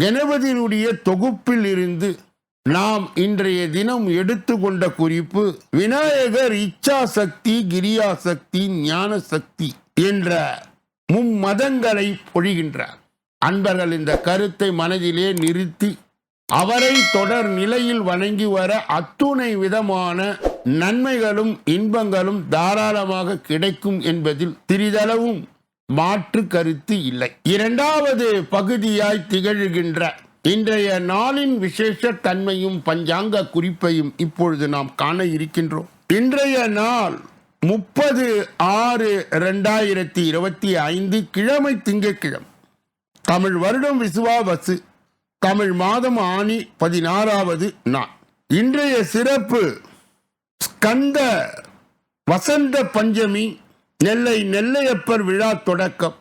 கணபதியினுடைய தொகுப்பில் இருந்து நாம் இன்றைய தினம் எடுத்துக்கொண்ட குறிப்பு விநாயகர் இச்சா சக்தி கிரியா சக்தி ஞான சக்தி என்ற மும்மதங்களை பொழிகின்றார். அன்பர்கள் இந்த கருத்தை மனதிலே நிறுத்தி அவரை தொடர் நிலையில் வணங்கி வர அத்துணை விதமான நன்மைகளும் இன்பங்களும் தாராளமாக கிடைக்கும் என்பதில் சிறிதளவும் மாற்று கருத்து இல்லை. இரண்டாவது பகுதியாய் திகழ்கின்ற இன்றைய நாளின் விசேஷ தன்மையும் பஞ்சாங்க குறிப்பையும் இப்பொழுது நாம் காண இருக்கின்றோம். இன்றைய நாள் முப்பது ஆறு ரெண்டாயிரத்தி இருபத்தி ஐந்து கிழமை திங்கட்கிழமை. தமிழ் வருடம் விசுவாவசு. தமிழ் மாதம் ஆணி பதினாறாவது நாள். இன்றைய சிறப்பு ஸ்கந்த வசந்த பஞ்சமி நெல்லை நெல்லையப்பர் விழா தொடக்கம்.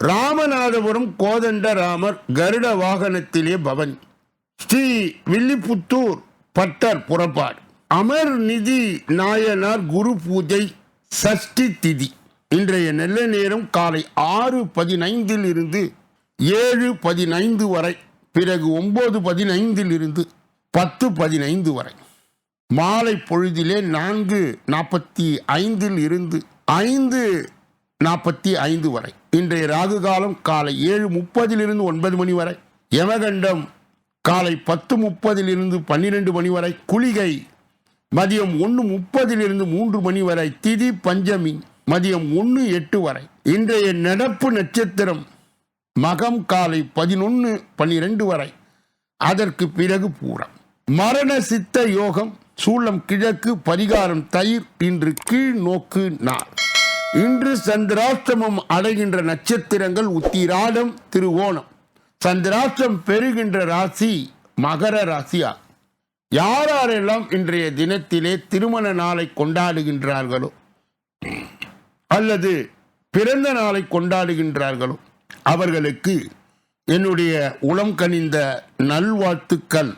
ராமநாதபுரம் கோதண்ட ராமர் கருட வாகனத்திலே பவன். ஸ்ரீ வில்லிபுத்தூர் பட்டர் புறப்பாடு. அமர் நிதி நாயனார் குரு பூஜை சஷ்டி திதி. இன்றைய நெல்ல நேரம் காலை ஆறு பதினைந்தில் இருந்து ஏழு பதினைந்து வரை பிறகு ஒன்பது பதினைந்தில் இருந்து பத்து பதினைந்து வரை. மாலை பொழுதிலே நான்கு நாற்பத்தி ஐந்தில் இருந்து ஐந்து நாற்பத்தி ஐந்து வரை. இன்றைய ராகு காலம் காலை ஏழு முப்பதிலிருந்து ஒன்பது மணி வரை. யமகண்டம் காலை பத்து முப்பதிலிருந்து பன்னிரெண்டு மணி வரை. குளிகை மதியம் ஒன்று முப்பதிலிருந்து மூன்று மணி வரை. திதி பஞ்சமி மதியம் ஒன்று எட்டு வரை. இன்றைய நடப்பு நட்சத்திரம் மகம் காலை பதினொன்று பன்னிரெண்டு வரை. அதற்கு பிறகு பூரம். மரண சித்த யோகம் சூளம் கிழக்கு பரிகாரம் தயிர் இன்று கீழ் நோக்கு நார். இன்று சந்திராஷ்டமம் அடைகின்ற நட்சத்திரங்கள் உத்திராடம் திருவோணம் சந்திராஷ்டம் பெறுகின்ற ராசி மகர ராசியா யாரெல்லாம் இன்றைய தினத்திலே திருமண நாளை கொண்டாடுகின்றார்களோ அல்லது பிறந்த நாளை கொண்டாடுகின்றார்களோ அவர்களுக்கு என்னுடைய உளம் கனிந்த நல்வாழ்த்துக்கள்.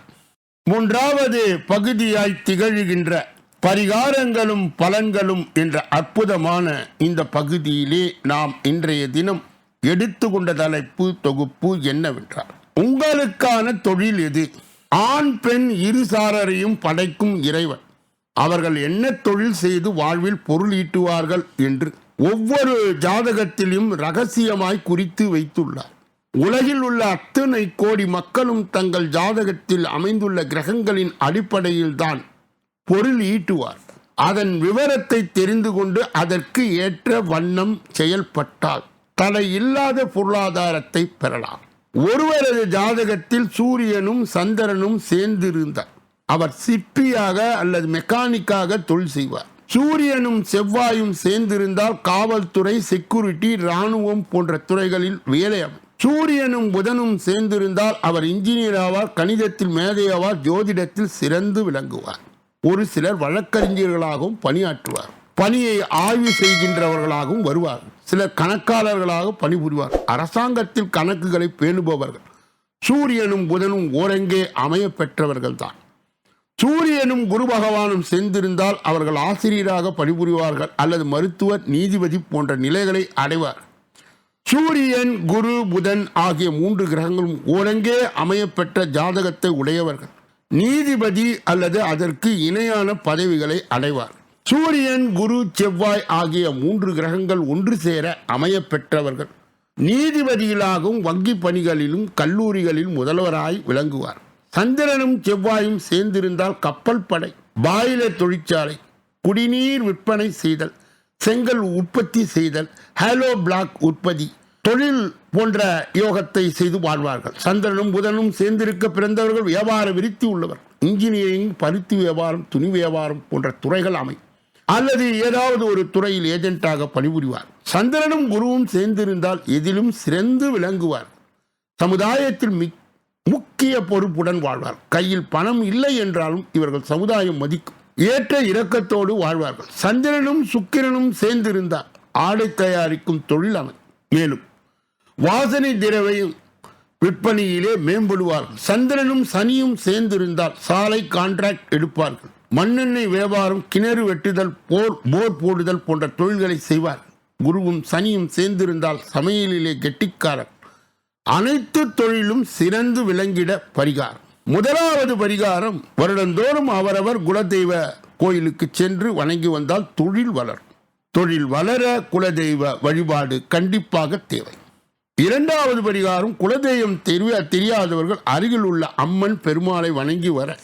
மூன்றாவது பகுதியாய் திகழ்கின்ற பரிகாரங்களும் பலன்களும் என்ற அற்புதமான இந்த பகுதியிலே நாம் இன்றைய தினம் எடுத்துக்கொண்ட தலைப்பு தொகுப்பு என்னவென்றால் உங்களுக்கான தொழில் எது? ஆண் பெண் இருசாரரையும் படைக்கும் இறைவன். அவர்கள் என்ன தொழில் செய்து வாழ்வில் பொருள் ஈட்டுவார்கள் என்று ஒவ்வொரு ஜாதகத்திலும் ரகசியமாய் குறித்து வைத்துள்ளார். உலகில் உள்ள அத்தனை கோடி மக்களும் தங்கள் ஜாதகத்தில் அமைந்துள்ள கிரகங்களின் அடிப்படையில் தான் பொருள் ஈட்டுவார். அதன் விவரத்தை தெரிந்து கொண்டு அதற்கு ஏற்ற வண்ணம் செயல்பட்டால் தடை இல்லாத பொருளாதாரத்தை பெறலாம். ஒருவரது ஜாதகத்தில் சூரியனும் சந்திரனும் சேர்ந்திருந்தார். அவர் சிற்பியாக அல்லது மெக்கானிக்காக தொழில் செய்வார். சூரியனும் செவ்வாயும் சேர்ந்திருந்தால் காவல்துறை செக்யூரிட்டி ராணுவம் போன்ற துறைகளில் வேலை அமையும் சூரியனும் புதனும் சேர்ந்திருந்தால் அவர் இன்ஜினியர் ஆவார் கணிதத்தில் மேதையாவார் ஜோதிடத்தில் சிறந்து விளங்குவார். ஒரு சிலர் வழக்கறிஞர்களாகவும் பணியாற்றுவார். பணியை ஆய்வு செய்கின்றவர்களாகவும் வருவார். சிலர் கணக்காளர்களாக பணிபுரிவார். அரசாங்கத்தில் கணக்குகளை பேணுபவர்கள். சூரியனும் புதனும் ஓரங்கே அமைய பெற்றவர்கள் தான் சூரியனும் குரு பகவானும் சேர்ந்திருந்தால் அவர்கள் ஆசிரியராக பணிபுரிவார்கள் அல்லது மருத்துவர் நீதிபதி போன்ற நிலைகளை அடைவார். சூரியன் குரு புதன் ஆகிய மூன்று கிரகங்களும் ஓரங்கே அமையப்பெற்ற ஜாதகத்தை உடையவர்கள். நீதிபதி அல்லது அதற்கு இணையான பதவிகளை அடைவார். சூரியன் குரு செவ்வாய் ஆகிய மூன்று கிரகங்கள் ஒன்று சேர அமையப்பெற்றவர்கள். நீதிபதிகளாகவும் வங்கி பணிகளிலும் கல்லூரிகளில் முதல்வராய் விளங்குவார். சந்திரனும் செவ்வாயும் சேர்ந்திருந்தால் கப்பல் படை பாயில தொழிற்சாலை குடிநீர் விற்பனை செய்தல் செங்கல் உற்பத்தி செய்தல் ஹாலோ பிளாக் உற்பத்தி தொழில் போன்ற யோகத்தை செய்து வாழ்வார்கள். சந்திரனும் புதனும் சேர்ந்திருக்க பிறந்தவர்கள் வியாபார விருத்தி உள்ளவர். இன்ஜினியரிங் பருத்தி வியாபாரம் துணி வியாபாரம் போன்ற துறைகள் அமை. அல்லது ஏதாவது ஒரு துறையில் ஏஜென்ட்டாக பணிபுரிவார். சந்திரனும் குருவும் சேர்ந்திருந்தால் எதிலும் சிறந்து விளங்குவார். சமுதாயத்தில் மிக் முக்கிய பொறுப்புடன் வாழ்வார். கையில் பணம் இல்லை என்றாலும் இவர்கள் சமுதாயம் மதிக்கும். ஏற்ற இரக்கத்தோடு வாழ்வார்கள். சந்திரனும் சுக்கிரனும் சேர்ந்திருந்தார் ஆடை தயாரிக்கும் தொழில் அமை மேலும் வாசனை திரவையும் விற்பனையிலே மேம்படுவார்கள் சந்திரனும் சனியும் சேர்ந்திருந்தால் சாலை கான்ட்ராக்ட் எடுப்பார்கள். மண்ணெண்ணெய் வியாபாரம் கிணறு வெட்டுதல் போர் போர் போடுதல் போன்ற தொழில்களை செய்வார் குருவும் சனியும் சேர்ந்திருந்தால் சமையலிலே கெட்டிக்காரர். அனைத்து தொழிலும் சிறந்து விளங்கிட பரிகாரம். முதலாவது பரிகாரம் வருடந்தோறும் அவரவர் குலதெய்வ கோயிலுக்கு சென்று வணங்கி வந்தால் தொழில் வளரும். தொழில் வளர குலதெய்வ வழிபாடு கண்டிப்பாக தேவை. இரண்டாவது பரிகாரம் குலதெய்வம் தெரிய தெரியாதவர்கள் அருகில் உள்ள அம்மன் பெருமாளை வணங்கி வர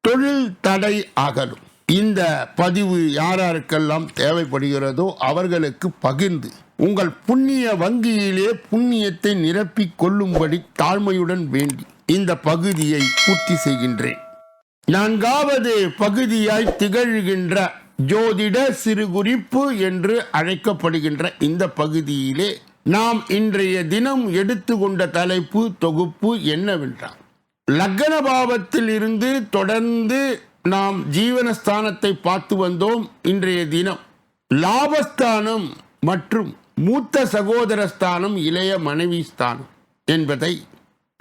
தொழில் தடை அகலும். இந்த பதிவு யாராருக்கெல்லாம் தேவைப்படுகிறதோ அவர்களுக்கு பகிர்ந்து உங்கள் புண்ணிய வங்கியிலே புண்ணியத்தை நிரப்பிக் கொள்ளும்படி தாழ்மையுடன் வேண்டி இந்த பகுதியை பூர்த்தி செய்கின்றேன். நான்காவது பகுதியாய் திகழ்கின்ற ஜோதிட சிறு குறிப்பு என்று அழைக்கப்படுகின்ற இந்த பகுதியிலே நாம் இன்றைய தினம் எடுத்துக்கொண்ட தலைப்பு தொகுப்பு என்னவென்றால் லக்ன பாவத்தில் இருந்து தொடர்ந்து நாம் ஜீவனஸ்தானத்தை பார்த்து வந்தோம் இன்றைய தினம். லாபஸ்தானம் மற்றும் மூத்த சகோதர ஸ்தானம் இளைய மனைவி ஸ்தானம் என்பதை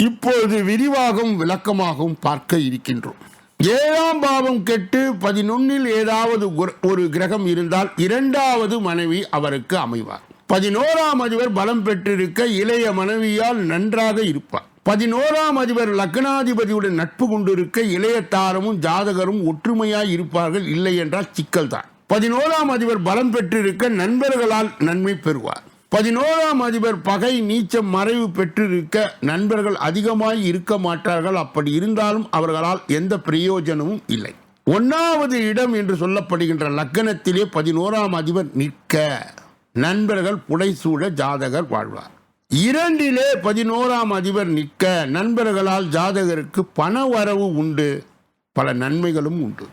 இப்பொழுது விரிவாகவும் விளக்கமாகவும் பார்க்க இருக்கின்றோம். ஏழாம் பாவம் கெட்டு பதினொன்னில் ஏதாவது ஒரு கிரகம் இருந்தால் இரண்டாவது மனைவி அவருக்கு அமைவார். பதினோராம் அதிபர் பலம் பெற்றிருக்க இளைய மனைவியால் நன்றாக இருப்பார். பதினோராம் அதிபர் லக்னாதிபதியுடன் நட்பு கொண்டிருக்க இளைய தாரமும் ஜாதகரும் ஒற்றுமையாய் இருப்பார்கள் இல்லை என்றால் சிக்கல்தான். பதினோராம் அதிபர் பலம் பெற்றிருக்க நண்பர்களால் நன்மை பெறுவார். பதினோராம் அதிபர் பகை நீச்சம் மறைவு பெற்றிருக்க நண்பர்கள் அதிகமாய் இருக்க மாட்டார்கள். அப்படி இருந்தாலும் அவர்களால் எந்த பிரயோஜனமும் இல்லை. ஒன்னாவது இடம் என்று சொல்லப்படுகின்ற லக்கணத்திலே பதினோராம் அதிபர் நிற்க நண்பர்கள் புடைசூழ ஜாதகர் வாழ்வார். இரண்டிலே பதினோராம் அதிபர் நிற்க நண்பர்களால் ஜாதகருக்கு பண வரவு உண்டு. பல நன்மைகளும் உண்டு.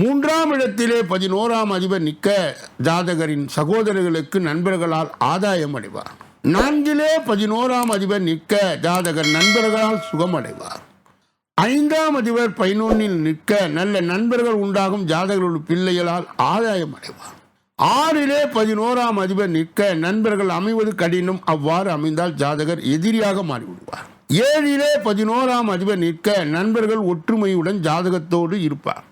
மூன்றாம் இடத்திலே பதினோராம் அதிபர் நிற்க ஜாதகரின் சகோதரர்களுக்கு நண்பர்களால் ஆதாயம் அடைவார். நான்கிலே பதினோராம் அதிபர் நிற்க ஜாதகர் நண்பர்களால் சுகமடைவார். ஐந்தாம் அதிபர் பதினொன்னில் நிற்க நல்ல நண்பர்கள் உண்டாகும் ஜாதகர்களுடைய பிள்ளைகளால் ஆதாயம் அடைவார். ஆறிலே பதினோராம் அதிபர் நிற்க நண்பர்கள் அமைவது கடினம் அவ்வாறு அமைந்தால் ஜாதகர் எதிரியாக மாறிவிடுவார். ஏழிலே பதினோராம் அதிபர் நிற்க நண்பர்கள் ஒற்றுமையுடன் ஜாதகத்தோடு இருப்பார்.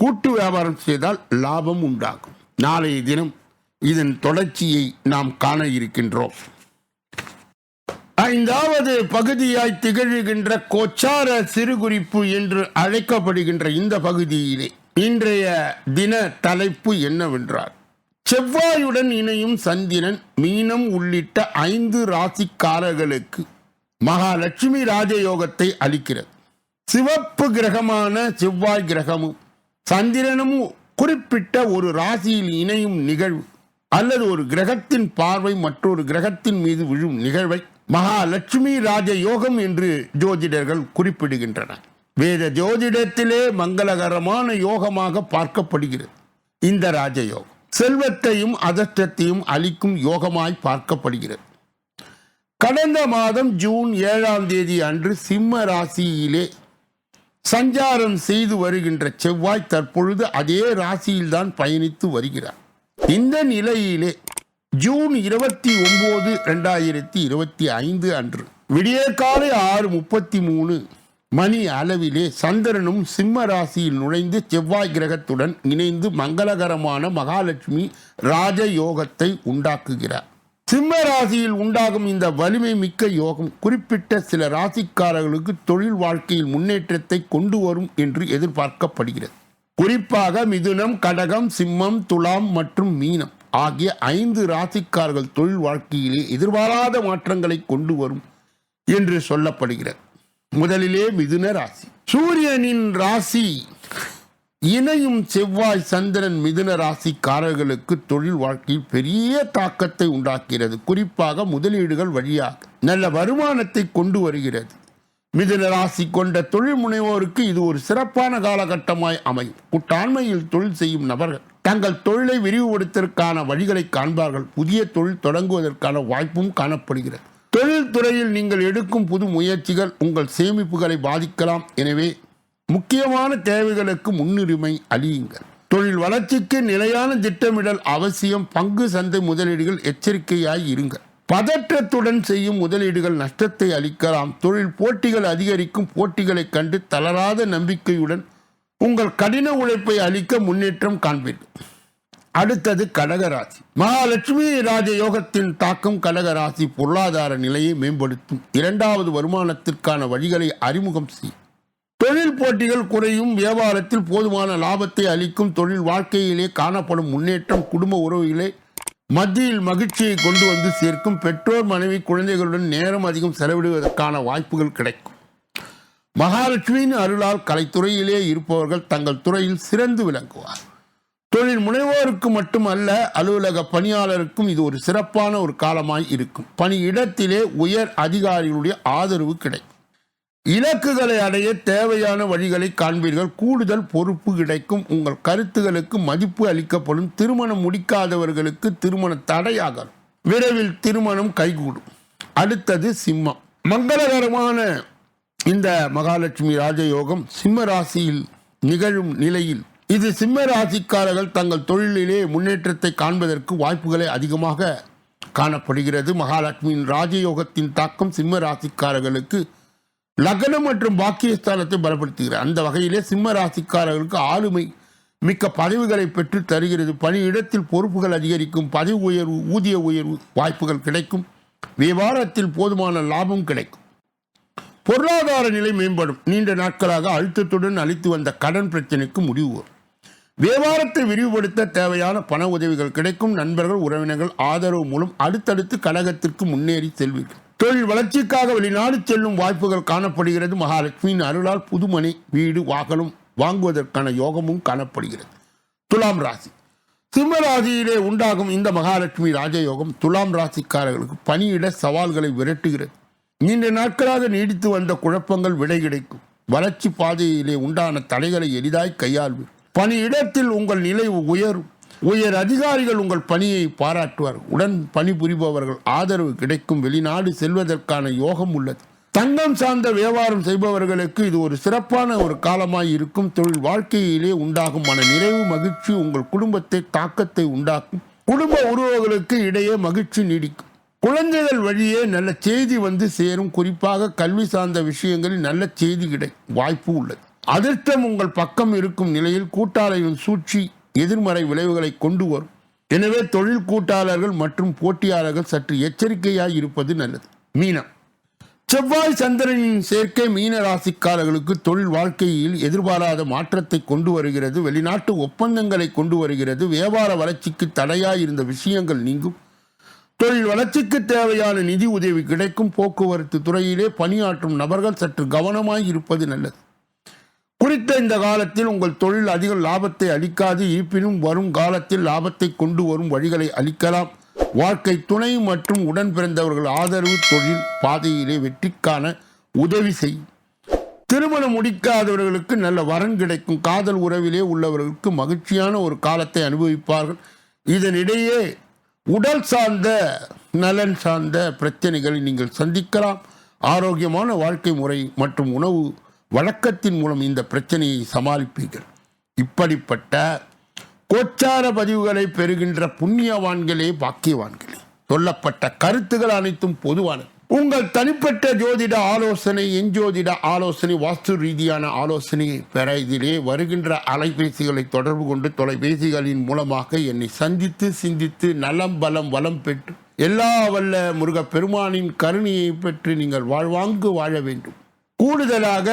கூட்டு வியாபாரம் செய்தால் லாபம் உண்டாகும். நாளைய தினம் இதன் தொடர்ச்சியை நாம் காண இருக்கின்றோம். ஐந்தாவது பகுதியாய் திகழ்கின்ற கோச்சார சிறுகுறிப்பு என்று அழைக்கப்படுகின்ற இந்த பகுதியிலே இன்றைய தின தலைப்பு என்னவென்றால் செவ்வாயுடன் இணையும் சந்திரன் மீனம் உள்ளிட்ட ஐந்து ராசிக்காரர்களுக்கு மகாலட்சுமி ராஜயோகத்தை அளிக்கிறது. சிவப்பு கிரகமான செவ்வாய் கிரகமும் சந்திரனும் குறிப்பிட்ட ஒரு ராசியில் இணையும் நிகழ்வு அல்லது ஒரு கிரகத்தின் பார்வை மற்றொரு கிரகத்தின் மீது விழும் நிகழ்வை மகாலட்சுமி ராஜ யோகம் என்று ஜோதிடர்கள் குறிப்பிடுகின்றனர். வேத ஜோதிடத்திலே மங்களகரமான யோகமாக பார்க்கப்படுகிறது. இந்த ராஜயோகம் செல்வத்தையும் அதர்ஷ்டத்தையும் அளிக்கும் யோகமாய் பார்க்கப்படுகிறது. கடந்த மாதம் ஜூன் ஏழாம் தேதி அன்று சிம்ம ராசியிலே சஞ்சாரம் செய்து வருகின்ற செவ்வாய் தற்பொழுது அதே ராசியில்தான் பயணித்து வருகிறார். இந்த நிலையிலே ஜூன் இருபத்தி ஒன்பது ரெண்டாயிரத்தி இருபத்தி ஐந்து அன்று விடியற்காலை ஆறு முப்பத்தி மூணு மணி அளவிலே சந்திரனும் சிம்ம ராசியில் நுழைந்து செவ்வாய் கிரகத்துடன் இணைந்து மங்களகரமான மகாலட்சுமி ராஜயோகத்தை உண்டாக்குகிறார். சிம்ம ராசியில் உண்டாகும் இந்த வலிமை மிக்க யோகம் குறிப்பிட்ட சில ராசிக்காரர்களுக்கு தொழில் வாழ்க்கையில் முன்னேற்றத்தை கொண்டு வரும் என்று எதிர்பார்க்கப்படுகிறது. குறிப்பாக மிதுனம் கடகம் சிம்மம் துலாம் மற்றும் மீனம் ஆகிய ஐந்து ராசிக்காரர்கள் தொழில் வாழ்க்கையிலே எதிர்பாராத மாற்றங்களை கொண்டு வரும் என்று சொல்லப்படுகிறது. முதலிலே மிதுன ராசி. சூரியனின் ராசி. இணையும் செவ்வாய் சந்திரன் மிதுன ராசிக்காரர்களுக்கு தொழில் வாழ்க்கையில் பெரிய தாக்கத்தை உண்டாக்கிறது. குறிப்பாக முதலீடுகள் வழியாக நல்ல வருமானத்தை கொண்டு வருகிறது. மிதுன ராசி கொண்ட தொழில் முனைவோருக்கு இது ஒரு சிறப்பான காலகட்டமாய் அமையும். கூட்டாண்மையில் தொழில் செய்யும் நபர்கள் தங்கள் தொழிலை விரிவுபடுத்துவதற்கான வழிகளை காண்பார்கள். புதிய தொழில் தொடங்குவதற்கான வாய்ப்பும் காணப்படுகிறது. தொழில் துறையில் நீங்கள் எடுக்கும் புது முயற்சிகள் உங்கள் சேமிப்புகளை பாதிக்கலாம். எனவே முக்கியமான தேவைகளுக்கு முன்னுரிமை அளியுங்கள். தொழில் வளர்ச்சிக்கு நிலையான திட்டமிடல் அவசியம். பங்கு சந்தை முதலீடுகள் எச்சரிக்கையாய் இருங்கள். பதற்றத்துடன் செய்யும் முதலீடுகள் நஷ்டத்தை அளிக்கலாம். தொழில் போட்டிகள் அதிகரிக்கும். போட்டிகளை கண்டு தளராத நம்பிக்கையுடன் உங்கள் கடின உழைப்பை அளிக்க முன்னேற்றம் காண்பீர்கள். அடுத்தது கடகராசி. மகாலட்சுமி ராஜ யோகத்தின் தாக்கம் கடகராசி பொருளாதார நிலையை மேம்படுத்தும். இரண்டாவது வருமானத்திற்கான வழிகளை அறிமுகம் செய்யும். போட்டிகள் குறையும் வியாபாரத்தில் போதுமான லாபத்தை அளிக்கும் தொழில் வாழ்க்கையிலே காணப்படும் முன்னேற்றம் குடும்ப உறவுகளே மத்தியில் மகிழ்ச்சியை கொண்டு வந்து சேர்க்கும். பெற்றோர் மனைவி குழந்தைகளுடன் நேரம் அதிகம் செலவிடுவதற்கான வாய்ப்புகள் கிடைக்கும். மகாலட்சுமியின் அருளால் கலைத்துறையிலே இருப்பவர்கள் தங்கள் துறையில் சிறந்து விளங்குவார். தொழில் முனைவோருக்கு மட்டுமல்ல அலுவலக பணியாளருக்கும் இது ஒரு சிறப்பான ஒரு காலமாய் இருக்கும். பணியிடத்திலே உயர் அதிகாரிகளுடைய ஆதரவு கிடைக்கும். இலக்குகளை அடைய தேவையான வழிகளை காண்பீர்கள். கூடுதல் பொறுப்பு கிடைக்கும். உங்கள் கருத்துகளுக்கு மதிப்பு அளிக்கப்படும். திருமணம் முடிக்காதவர்களுக்கு திருமண தடையாகலாம். விரைவில் திருமணம் கைகூடும். அடுத்தது சிம்மம். மங்களகரமான இந்த மகாலட்சுமி ராஜயோகம் சிம்ம ராசியில் நிகழும் நிலையில். இது சிம்ம ராசிக்காரர்கள் தங்கள் தொழிலிலே முன்னேற்றத்தை காண்பதற்கு வாய்ப்புகளை அதிகமாக காணப்படுகிறது. மகாலட்சுமியின் ராஜயோகத்தின் தாக்கம் சிம்ம ராசிக்காரர்களுக்கு லக்னம் மற்றும் பாக்கியஸ்தானத்தை பலப்படுத்துகிறார். அந்த வகையிலே சிம்ம ராசிக்காரர்களுக்கு ஆளுமை மிக்க பதவிகளை பெற்று தருகிறது. பணியிடத்தில் பொறுப்புகள் அதிகரிக்கும் பதவி உயர்வு ஊதிய உயர்வு வாய்ப்புகள் கிடைக்கும் வியாபாரத்தில் போதுமான லாபம் கிடைக்கும். பொருளாதார நிலை மேம்படும். நீண்ட நாட்களாக அழுத்தத்துடன் அளித்து வந்த கடன் பிரச்சனைக்கு முடிவு வரும். வியாபாரத்தை விரிவுபடுத்த தேவையான பண உதவிகள் கிடைக்கும். நண்பர்கள் உறவினர்கள் ஆதரவு மூலம் அடுத்தடுத்து கழகத்திற்கு முன்னேறி செல்வீர்கள். தொழில் வளர்ச்சிக்காக வெளிநாடு செல்லும் வாய்ப்புகள் காணப்படுகிறது. மகாலட்சுமியின் அருளால் புதுமனை வீடு வாகனம் வாங்குவதற்கான யோகமும் காணப்படுகிறது. துலாம் ராசி. சிம்ம ராசியிலே உண்டாகும் இந்த மகாலட்சுமி ராஜயோகம் துலாம் ராசிக்காரர்களுக்கு பணியிட சவால்களை விரட்டுகிறது. நீண்ட நாட்களாக நீடித்து வந்த குழப்பங்கள் விடை கிடைக்கும். வளர்ச்சி பாதையிலே உண்டான தடைகளை எளிதாய் கையாள்வீர். பணியிடத்தில் உங்கள் நிலை உயரும். உயர் அதிகாரிகள் உங்கள் பணியை பாராட்டுவார். உடன் பணிபுரிபவர்கள் ஆதரவு கிடைக்கும். வெளிநாடு செல்வதற்கான யோகம் உள்ளது. தங்கம் சார்ந்த வியாபாரம் செய்பவர்களுக்கு இது ஒரு சிறப்பான ஒரு காலமாய் இருக்கும். தொழில் வாழ்க்கையிலே உண்டாகும் மன நிறைவு மகிழ்ச்சி உங்கள் குடும்பத்தை தாக்கத்தை உண்டாக்கும். குடும்ப உறவுகளுக்கு இடையே மகிழ்ச்சி நீடிக்கும். குழந்தைகள் வழியே நல்ல செய்தி வந்து சேரும். குறிப்பாக கல்வி சார்ந்த விஷயங்களில் நல்ல செய்தி கிடை வாய்ப்பு உள்ளது. அதிர்ஷ்டம் உங்கள் பக்கம் இருக்கும் நிலையில் கூட்டாளியின் சூழ்ச்சி எதிர்மறை விளைவுகளை கொண்டு வரும். எனவே தொழில் கூட்டாளர்கள் மற்றும் போட்டியாளர்கள் சற்று எச்சரிக்கையாய் இருப்பது நல்லது. மீனம். செவ்வாய் சந்திரனின் சேர்க்கை மீன ராசிக்காரர்களுக்கு தொழில் வாழ்க்கையில் எதிர்பாராத மாற்றத்தை கொண்டு வருகிறது. வெளிநாட்டு ஒப்பந்தங்களை கொண்டு வருகிறது. வியாபார வளர்ச்சிக்கு தடையாய் இருந்த விஷயங்கள் நீங்கும். தொழில் வளர்ச்சிக்கு தேவையான நிதி உதவி கிடைக்கும். போக்குவரத்து துறையிலே பணியாற்றும் நபர்கள் சற்று கவனமாய் இருப்பது நல்லது. குறித்த இந்த காலத்தில் உங்கள் தொழில் அதிக லாபத்தை அளிக்காது இருப்பினும் வரும் காலத்தில் லாபத்தை கொண்டு வரும் வழிகளை அளிக்கலாம். வாழ்க்கை துணை மற்றும் உடன் பிறந்தவர்கள் ஆதரவு தொழில் பாதையிலே வெற்றிக்கான உதவி செய்யும் திருமணம் முடிக்காதவர்களுக்கு நல்ல வரன் கிடைக்கும். காதல் உறவிலே உள்ளவர்களுக்கு மகிழ்ச்சியான ஒரு காலத்தை அனுபவிப்பார்கள். இதனிடையே உடல் சார்ந்த நலன் சார்ந்த பிரச்சனைகளை நீங்கள் சந்திக்கலாம். ஆரோக்கியமான வாழ்க்கை முறை மற்றும் உணவு வழக்கத்தின் மூலம் இந்த பிரச்சனையை சமாளிப்பீர்கள். இப்படிப்பட்ட கோச்சார பதிவுகளை பெறுகின்ற புண்ணியவான்களே பாக்கியவான்களே. சொல்லப்பட்ட கருத்துகள் அனைத்தும் பொதுவானது. உங்கள் தனிப்பட்ட ஜோதிட ஆலோசனை எஞ்சோதிட ஆலோசனை வாஸ்து ரீதியான ஆலோசனையை பெற இதிலே வருகின்ற அலைபேசிகளை தொடர்பு கொண்டு தொலைபேசிகளின் மூலமாக என்னை சந்தித்து சிந்தித்து நலம் பலம் வளம் பெற்று எல்லா வல்ல முருகப் பெருமானின் கருணையை பெற்று நீங்கள் வாழ்வாங்கு வாழ வேண்டும். கூடுதலாக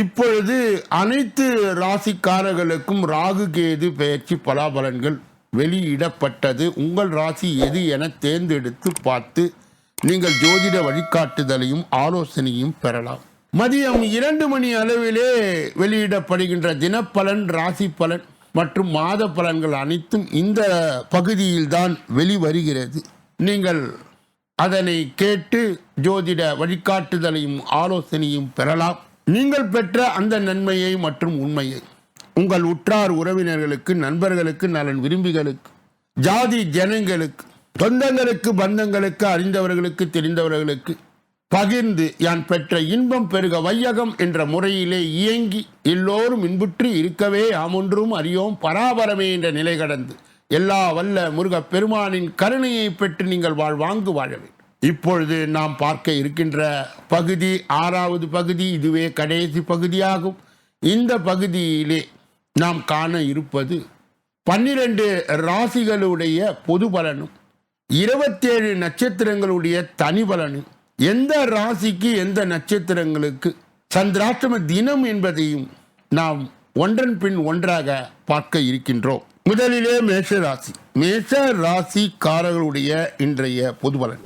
இப்பொழுது அனைத்து ராசிக்காரர்களுக்கும் ராகு கேது பெயர்ச்சி பலாபலன்கள் வெளியிடப்பட்டது. உங்கள் ராசி எது என தேர்ந்தெடுத்து பார்த்து நீங்கள் ஜோதிட வழிகாட்டுதலையும் ஆலோசனையும் பெறலாம். மதியம் இரண்டு மணி அளவிலே வெளியிடப்படுகின்ற தினப்பலன் ராசி பலன் மற்றும் மாத பலன்கள் அனைத்தும் இந்த பகுதியில்தான் வெளிவருகிறது. நீங்கள் அதனை கேட்டு ஜோதிட வழிகாட்டுதலையும் ஆலோசனையும் பெறலாம். நீங்கள் பெற்ற அந்த நன்மையை மற்றும் உண்மையை. உங்கள் உற்றார் உறவினர்களுக்கு நண்பர்களுக்கு நலன் விரும்பிகளுக்கு ஜாதி ஜனங்களுக்கு சொந்தங்களுக்கு பந்தங்களுக்கு அறிந்தவர்களுக்கு தெரிந்தவர்களுக்கு பகிர்ந்து யான் பெற்ற இன்பம் பெருக வையகம் என்ற முறையிலே இயங்கி எல்லோரும் இன்புற்று இருக்கவே ஆமொன்றும் அறியோம் பராபரமே என்ற நிலை கடந்து. எல்லா வல்ல முருகப் பெருமானின் கருணையை பெற்று நீங்கள் வாழ்வாங்கு வாழ வேண்டும். இப்பொழுது நாம் பார்க்க இருக்கின்ற பகுதி ஆறாவது பகுதி இதுவே கடைசி பகுதியாகும். இந்த பகுதியிலே நாம் காண இருப்பது பன்னிரண்டு ராசிகளுடைய பொது பலனும் இருபத்தேழு நட்சத்திரங்களுடைய தனி பலனும் எந்த ராசிக்கு எந்த நட்சத்திரங்களுக்கு சந்திராஷ்டம தினம் என்பதையும் நாம் ஒன்றன் பின் ஒன்றாக பார்க்க இருக்கின்றோம். முதலிலே மேஷ ராசி. மேஷ ராசிக்காரர்களுடைய இன்றைய பொது பலன்.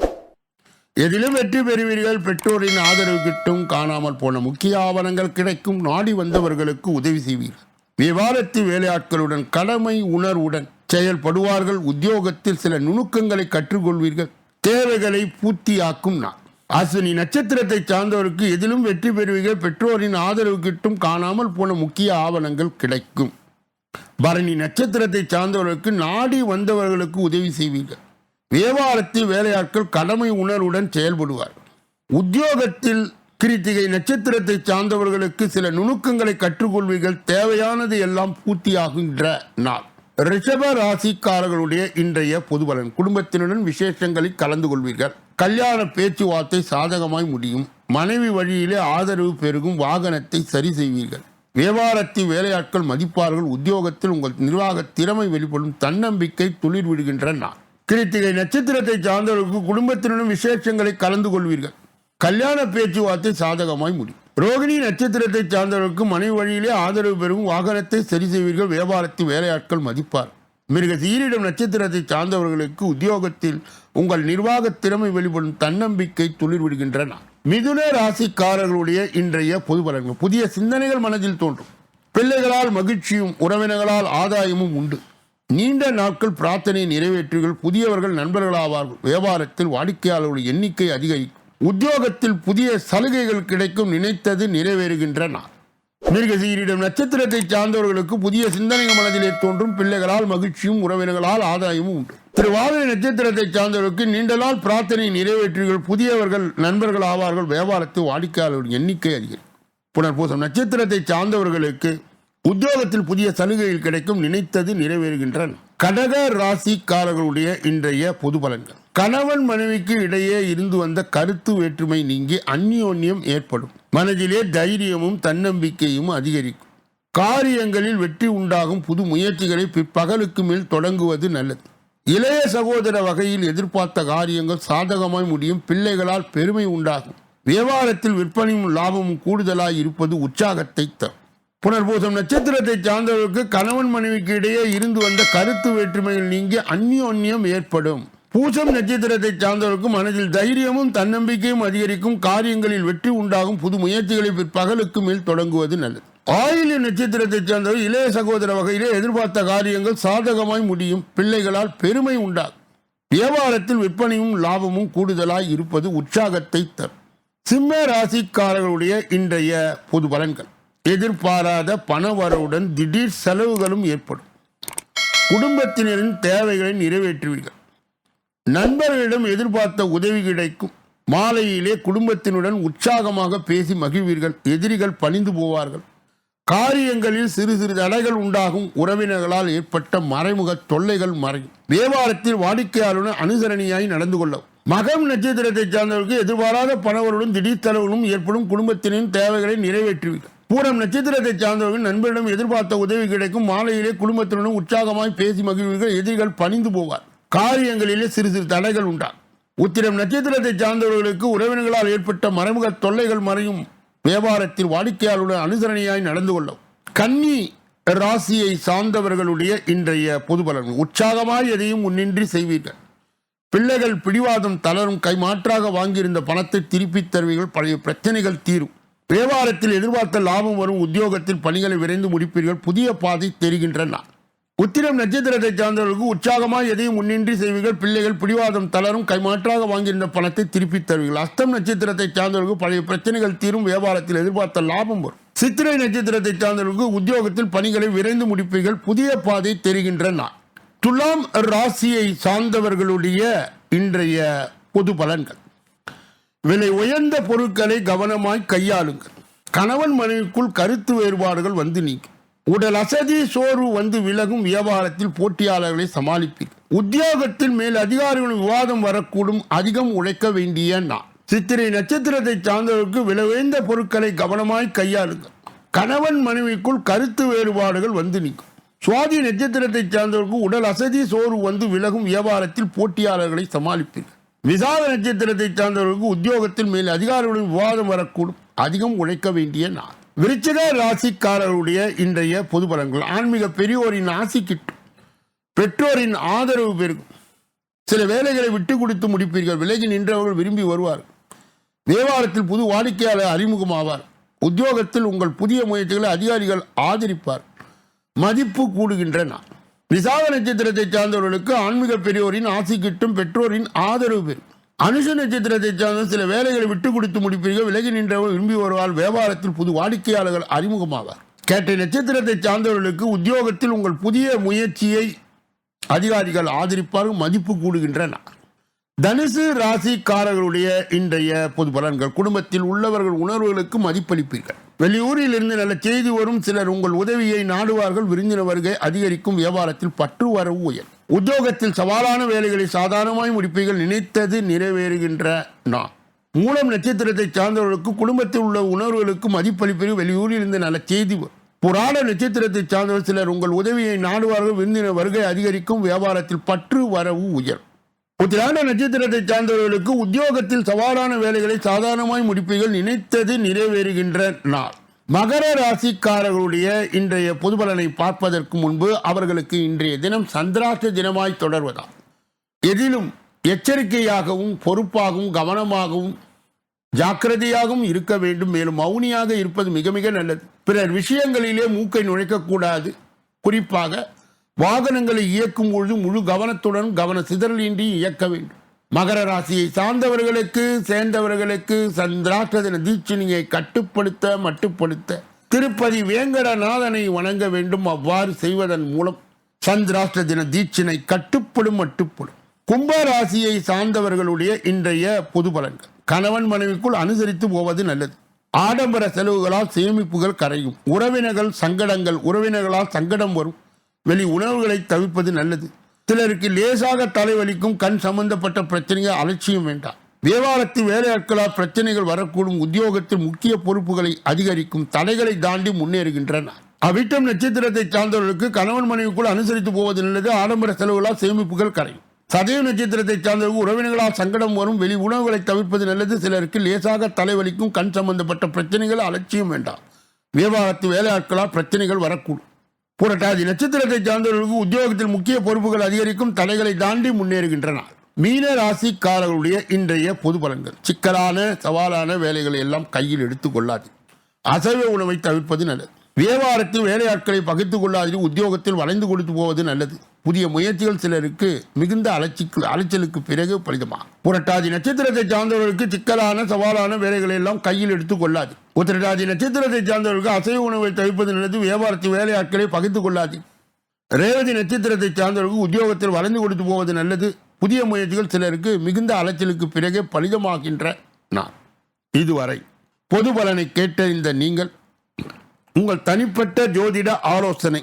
எதிலும் வெற்றி பெறுவீர்கள். பெற்றோரின் ஆதரவு கிட்டும் காணாமல் போன முக்கிய ஆவணங்கள் கிடைக்கும். நாடி வந்தவர்களுக்கு உதவி செய்வீர்கள் விவாதத்து வேலையாட்களுடன் கடமை உணர்வுடன் செயல்படுவார்கள். உத்தியோகத்தில் சில நுணுக்கங்களை கற்றுக்கொள்வீர்கள். தேவைகளை பூர்த்தியாக்கும் நான் அஸ்வினி நட்சத்திரத்தை சார்ந்தவருக்கு எதிலும் வெற்றி பெறுவீர்கள். பெற்றோரின் ஆதரவு கிட்டும் காணாமல் போன முக்கிய ஆவணங்கள் கிடைக்கும். பரணி நட்சத்திரத்தை சார்ந்தவர்களுக்கு நாடி வந்தவர்களுக்கு உதவி செய்வீர்கள். வியாபாரத்தில் வேலையாட்கள் கடமை உணர்வுடன் செயல்படுவார். உத்தியோகத்தில் கிருத்திகை நட்சத்திரத்தை சார்ந்தவர்களுக்கு சில நுணுக்கங்களை கற்றுக்கொள்வீர்கள். தேவையானது எல்லாம் பூர்த்தியாகின்ற நாள். ரிஷப ராசிக்காரர்களுடைய இன்றைய பொதுபலன் குடும்பத்தினுடன் விசேஷங்களில் கலந்து கொள்வீர்கள். கல்யாண பேச்சுவார்த்தை சாதகமாய் முடியும். மனைவி வழியிலே ஆதரவு பெருகும். வாகனத்தை சரி செய்வீர்கள். வியாபாரத்தில் வேலையாட்கள் மதிப்பார்கள் உத்தியோகத்தில் உங்கள் நிர்வாக திறமை வெளிப்படும் தன்னம்பிக்கை துளிர் விடுகின்ற நாள் கிருத்திகை நட்சத்திரத்தை சார்ந்தவர்களுக்கு குடும்பத்தினரும் விசேஷங்களை கலந்து கொள்வீர்கள். கல்யாண பேச்சுவார்த்தை சாதகமாய் முடியும். ரோகிணி நட்சத்திரத்தை சார்ந்தவர்களுக்கு மனைவி வழியிலே ஆதரவு பெறும் வாகனத்தை சரி செய்வீர்கள் வியாபாரத்தில் வேலையாட்கள் மதிப்பார். மிருக சீரிடம் நட்சத்திரத்தை சார்ந்தவர்களுக்கு உத்தியோகத்தில் உங்கள் நிர்வாக திறமை வெளிப்படும் தன்னம்பிக்கை துளிர் விடுகின்றன. மிதுன ராசிக்காரர்களுடைய இன்றைய பொது பலன்கள் புதிய சிந்தனைகள் மனதில் தோன்றும். பிள்ளைகளால் மகிழ்ச்சியும் உறவினர்களால் ஆதாயமும் உண்டு. நீண்ட நாட்கள் பிரார்த்தனை நிறைவேற்றுகள் புதியவர்கள் நண்பர்களாவார்கள். வியாபாரத்தில் வாடிக்கையாளர்களுடைய எண்ணிக்கை அதிகரிக்கும். உத்தியோகத்தில் புதிய சலுகைகள் கிடைக்கும் நினைத்தது நிறைவேறுகின்ற நாள் மிருகசீரிடம் நட்சத்திரத்தை சார்ந்தவர்களுக்கு புதிய சிந்தனைகள் மனதிலே தோன்றும். பிள்ளைகளால் மகிழ்ச்சியும் உறவினர்களால் ஆதாயமும் உண்டு. திருவாவிரி நட்சத்திரத்தை சார்ந்தவர்களுக்கு நீண்ட நாள் பிரார்த்தனை நிறைவேற்றுகள் புதியவர்கள் நண்பர்கள் ஆவார்கள். வியாபாரத்தில் வாடிக்கையாளர்கள் எண்ணிக்கை அதிகரிக்கும் புனர்பூசம் நட்சத்திரத்தை சார்ந்தவர்களுக்கு உத்தியோகத்தில் புதிய சலுகைகள் கிடைக்கும் நினைத்தது நிறைவேறுகின்றன. கடக ராசிக்காரர்களுடைய இன்றைய பொது பலன்கள். கணவன் மனைவிக்கு இடையே இருந்து வந்த கருத்து வேற்றுமை நீங்கி அந்யோன்யம் ஏற்படும். மனதிலே தைரியமும் தன்னம்பிக்கையும் அதிகரிக்கும். காரியங்களில் வெற்றி உண்டாகும் புது முயற்சிகளை பிற்பகலுக்கு மேல் தொடங்குவது நல்லது. இளைய சகோதர வகையில் எதிர்பார்த்த காரியங்கள் சாதகமாய் முடியும். பிள்ளைகளால் பெருமை உண்டாகும். வியாபாரத்தில் விற்பனையும் லாபமும் கூடுதலாய் இருப்பது உற்சாகத்தை தரும். புனர்பூசம் நட்சத்திரத்தை சார்ந்தவர்களுக்கு கணவன் மனைவிக்கு இடையே இருந்து வந்த கருத்து வேற்றுமையில் நீங்கி அந்யோன்யம் ஏற்படும். பூசம் நட்சத்திரத்தை சார்ந்தவருக்கு மனதில் தைரியமும் தன்னம்பிக்கையும் அதிகரிக்கும். காரியங்களில் வெற்றி உண்டாகும். புது முயற்சிகளை பிற்பகலுக்கு மேல் தொடங்குவது நல்லது. ஆயில்ய நட்சத்திரத்தை சேர்ந்தவர் இளைய சகோதர வகையிலே எதிர்பார்த்த காரியங்கள் சாதகமாய் முடியும். பிள்ளைகளால் பெருமை உண்டாகும். வியாபாரத்தில் விற்பனையும் லாபமும் கூடுதலாய் இருப்பது உற்சாகத்தை தரும். சிம்ம ராசிக்காரர்களுடைய இன்றைய பொது பலன்கள். எதிர்பாராத பணவரவுடன் திடீர் செலவுகளும் ஏற்படும். குடும்பத்தினரின் தேவைகளை நிறைவேற்றுவீர்கள். நண்பர்களிடம் எதிர்பார்த்த உதவி கிடைக்கும். மாலையிலே குடும்பத்தினுடன் உற்சாகமாக பேசி மகிழ்வீர்கள். எதிரிகள் பணிந்து போவார்கள். காரியங்களில் சிறு சிறு தடைகள் உண்டாகும். உறவினர்களால் ஏற்பட்ட மறைமுக தொல்லைகள் மறையும் வியாபாரத்தில் வாடிக்கையாளருடன் அனுசரணியாய் நடந்து கொள்ளவும். மகம் நட்சத்திரத்தை சார்ந்தவர்களுக்கு எதிர்பாராத பணவருடன் திடீர் தளவுகளும் ஏற்படும். குடும்பத்தினின் தேவைகளை நிறைவேற்றுவீர்கள். பூரம் நட்சத்திரத்தை சார்ந்தவர்கள் நண்பரிடம் எதிர்பார்த்த உதவி கிடைக்கும். மாலையிலே குடும்பத்தினரும் உற்சாகமாய் பேசி மகிழ்வீர்கள். எதிரிகள் பணிந்து போவார். காரியங்களிலே சிறு சிறு தடைகள் உண்டாகும். உத்திரம் நட்சத்திரத்தை சார்ந்தவர்களுக்கு உறவினர்களால் ஏற்பட்ட மறைமுக தொல்லைகள் மறையும். வியாபாரத்தில் வாடிக்கையாளருடன் அனுசரணையாய் நடந்து கொள்ளும். கன்னி ராசியை சார்ந்தவர்களுடைய இன்றைய பொது பலன்கள். உற்சாகமாய் எதையும் முன்னின்றி செய்வீர்கள். பிள்ளைகள் பிடிவாதம் தளரும் கைமாற்றாக வாங்கியிருந்த பணத்தை திருப்பித் தருவீர்கள். பழைய பிரச்சனைகள் தீரும். வியாபாரத்தில் எதிர்பார்த்த லாபம் வரும். உத்தியோகத்தில் பணிகளை விரைந்து முடிப்பீர்கள். புதிய பாதை தெரிகின்றன. உத்திரம் நட்சத்திரத்தை சார்ந்தவர்களுக்கு உற்சாகமாக எதையும் முன்னின்றி செய்வீர்கள். பிள்ளைகள் பிடிவாதம் தளரும் கைமாற்றாக வாங்கியிருந்த பணத்தை திருப்பித் தருவீர்கள். அஸ்தம் நட்சத்திரத்தை சார்ந்தவர்களுக்கு பழைய பிரச்சனைகள் தீரும் வியாபாரத்தில் எதிர்பார்த்த லாபம் வரும். சித்திரை நட்சத்திரத்தை சார்ந்தவர்களுக்கு உத்தியோகத்தில் பணிகளை விரைந்து முடிப்பீர்கள். புதிய பாதை தெரிகின்றன துலாம் ராசியை சார்ந்தவர்களுடைய இன்றைய பொது பலன்கள். விலை உயர்ந்த பொருட்களை கவனமாய் கையாளுங்கள். கணவன் மனைவிக்குள் கருத்து வேறுபாடுகள் வந்து நீக்கும் உடல் அசதி சோர்வு வந்து விலகும் வியாபாரத்தில் போட்டியாளர்களை சமாளிப்பீர்கள் உத்தியோகத்தில் மேல் அதிகாரிகளும் விவாதம் வரக்கூடும் அதிகம் உழைக்க வேண்டிய நான் சித்திரை நட்சத்திரத்தை சார்ந்தவருக்கு விலவேந்த பொருட்களை கவனமாய் கையாளுங்கள். கணவன் மனைவிக்குள் கருத்து வேறுபாடுகள் வந்து நிற்கும். சுவாதி நட்சத்திரத்தை சார்ந்தவருக்கு உடல் அசதி சோறு வந்து விலகும் வியாபாரத்தில் போட்டியாளர்களை சமாளிப்பீர்கள் விசாக நட்சத்திரத்தை சார்ந்தவர்களுக்கு உத்தியோகத்தில் மேல் அதிகாரிகளுடன் விவாதம் வரக்கூடும் அதிகம் உழைக்க வேண்டிய நாள். விருச்சிக ராசிக்காரருடைய இன்றைய பொது பலன்கள். ஆன்மீக பெரியோரின் ஆசி கிட்டும் பெற்றோரின் ஆதரவு பெருகும். சில வேலைகளை விட்டு கொடுத்து முடிப்பீர்கள். விலகி நின்றவர்கள் விரும்பி வருவார். தேவாரத்தில் புது வாடிக்கையாளர் அறிமுகமாவார். உத்தியோகத்தில் உங்கள் புதிய முயற்சிகளை அதிகாரிகள் ஆதரிப்பார். மதிப்பு கூடுகின்ற விசாக நட்சத்திரத்தை சார்ந்தவர்களுக்கு ஆன்மீக பெரியோரின் ஆசி கிட்டும் பெற்றோரின் ஆதரவு பெறும் அனுஷ நட்சத்திரத்தை சார்ந்த சில வேலைகளை விட்டு கொடுத்து முடிப்பீர்கள். விலகி நின்றவர் விரும்பி வருவார் வியாபாரத்தில் புது வாடிக்கையாளர்கள் அறிமுகமாவார். கேட்ட நட்சத்திரத்தை சார்ந்தவர்களுக்கு உத்தியோகத்தில் உங்கள் புதிய முயற்சியை அதிகாரிகள் ஆதரிப்பார்கள் மதிப்பு கூடுகின்றன தனுசு ராசிக்காரர்களுடைய இன்றைய பொது பலன்கள். குடும்பத்தில் உள்ளவர்கள் உணர்வுகளுக்கு மதிப்பளிப்பீர்கள். வெளியூரில் இருந்து நல்ல செய்தி வரும் சிலர் உங்கள் உதவியை நாடுவார்கள். விருந்தின வருகை அதிகரிக்கும். வியாபாரத்தில் பற்று வரவு உயர் உத்தியோகத்தில் சவாலான வேலைகளை சாதாரணமாய் முடிப்பீர்கள். நினைத்தது நிறைவேறுகின்ற நான் மூலம் நட்சத்திரத்தை சார்ந்தவர்களுக்கு குடும்பத்தில் உள்ள உணர்வுகளுக்கு மதிப்பளிப்பீர்கள். வெளியூரில் இருந்து நல்ல செய்தி வரும். புராண நட்சத்திரத்தை சார்ந்தவர் சிலர் உங்கள் உதவியை நாடுவார்கள். விருந்தின வருகை அதிகரிக்கும். வியாபாரத்தில் பற்று வரவு உயர் உத்திராட நட்சத்திரத்தை சார்ந்தவர்களுக்கு உத்தியோகத்தில் சவாலான வேலைகளை சாதாரணமாய் முடிப்பீர்கள் நினைத்தது நிறைவேறுகின்ற நாள் மகர ராசிக்காரர்களுடைய இன்றைய பொதுபலனை பார்ப்பதற்கு முன்பு அவர்களுக்கு இன்றைய தினம் சந்திராஷ்ட தினமாய் தொடர்வதால் எதிலும் எச்சரிக்கையாகவும் பொறுப்பாகவும் கவனமாகவும் ஜாக்கிரதையாகவும் இருக்க வேண்டும். மேலும் மௌனியாக இருப்பது மிக மிக நல்லது. பிறர் விஷயங்களிலே மூக்கை நுழைக்கக்கூடாது. குறிப்பாக வாகனங்களை இயக்கும் பொழுது முழு கவனத்துடன் கவன சிதறலின்றி இயக்க வேண்டும். மகர ராசியை சார்ந்தவர்களுக்கு சேர்ந்தவர்களுக்கு சந்திராஷ்டதின தீட்சணியை கட்டுப்படுத்த மட்டுப்படுத்த திருப்பதி வேங்கடநாதனை வணங்க வேண்டும். அவ்வாறு செய்வதன் மூலம் சந்திராஷ்ட தின தீட்சினை கட்டுப்படும் மட்டுப்படும். கும்பராசியை சார்ந்தவர்களுடைய இன்றைய பொது பலன்கள். கணவன் மனைவிக்குள் அனுசரித்து போவது நல்லது. ஆடம்பர செலவுகளால் சேமிப்புகள் கரையும். உறவினர்கள் சங்கடங்கள் உறவினர்களால் சங்கடம் வரும். வெளி உணவுகளை தவிர்ப்பது நல்லது. சிலருக்கு லேசாக தலைவலிக்கும் கண் சம்பந்தப்பட்ட பிரச்சனைகள் அலட்சியம் வேண்டாம். வியாபாரத்தில் வேலையாட்களால் பிரச்சனைகள் வரக்கூடும். உத்தியோகத்தில் முக்கிய பொறுப்புகளை அதிகரிக்கும். தடைகளை தாண்டி முன்னேறுகின்றன. அவிட்டம் நட்சத்திரத்தை சார்ந்தவர்களுக்கு கணவன் மனைவிக்குள் அனுசரித்து போவது நல்லது. ஆடம்பர செலவுகளால் சேமிப்புகள் கரையும். சதய நட்சத்திரத்தை சார்ந்தவர்கள் உறவினர்களால் சங்கடம் வரும். வெளி உணவுகளை தவிர்ப்பது நல்லது. சிலருக்கு லேசாக தலைவலிக்கும் கண் சம்பந்தப்பட்ட பிரச்சனைகள் அலட்சியம் வேண்டாம். வியாபாரத்து வேலையாட்களால் பிரச்சனைகள் வரக்கூடும். புரட்டாதி நட்சத்திரத்தை சார்ந்தவர்களுக்கு உத்தியோகத்தில் முக்கிய பொறுப்புகள் அதிகரிக்கும் தடைகளை தாண்டி முன்னேறுகின்றன மீன ராசிக்காரர்களுடைய இன்றைய பொது பலன்கள். சிக்கலான சவாலான வேலைகளை எல்லாம் கையில் எடுத்துக்கொள்ளாது அசைவ உணவை தவிர்ப்பது நல்லது. வியாபாரத்தில் வேலையாட்களை பகிர்ந்து கொள்ளாது உத்தியோகத்தில் வளைந்து கொடுத்து போவது நல்லது. புதிய முயற்சிகள் சிலருக்கு மிகுந்த அலட்சிக்கு அலைச்சலுக்கு பிறகு பலிதமாகும் புரட்டாதி நட்சத்திரத்தை சார்ந்தவர்களுக்கு சிக்கலான சவாலான வேலைகளை எல்லாம் கையில் எடுத்துக் கொள்ளாது. உத்திரட்டாதி நட்சத்திரத்தை சார்ந்தவர்களுக்கு அசைவ உணவை தவிப்பது நல்லது வியாபாரத்தில் வேலையாட்களை பகிர்ந்து கொள்ளாது. ரேவதி நட்சத்திரத்தை சார்ந்தவர்களுக்கு உத்தியோகத்தில் வளர்ந்து கொடுத்து போவது நல்லது. புதிய முயற்சிகள் சிலருக்கு மிகுந்த அலைச்சலுக்கு பிறகே பலிதமாகின்ற நான் இதுவரை பொது பலனை கேட்டறிந்த நீங்கள் உங்கள் தனிப்பட்ட ஜோதிட ஆலோசனை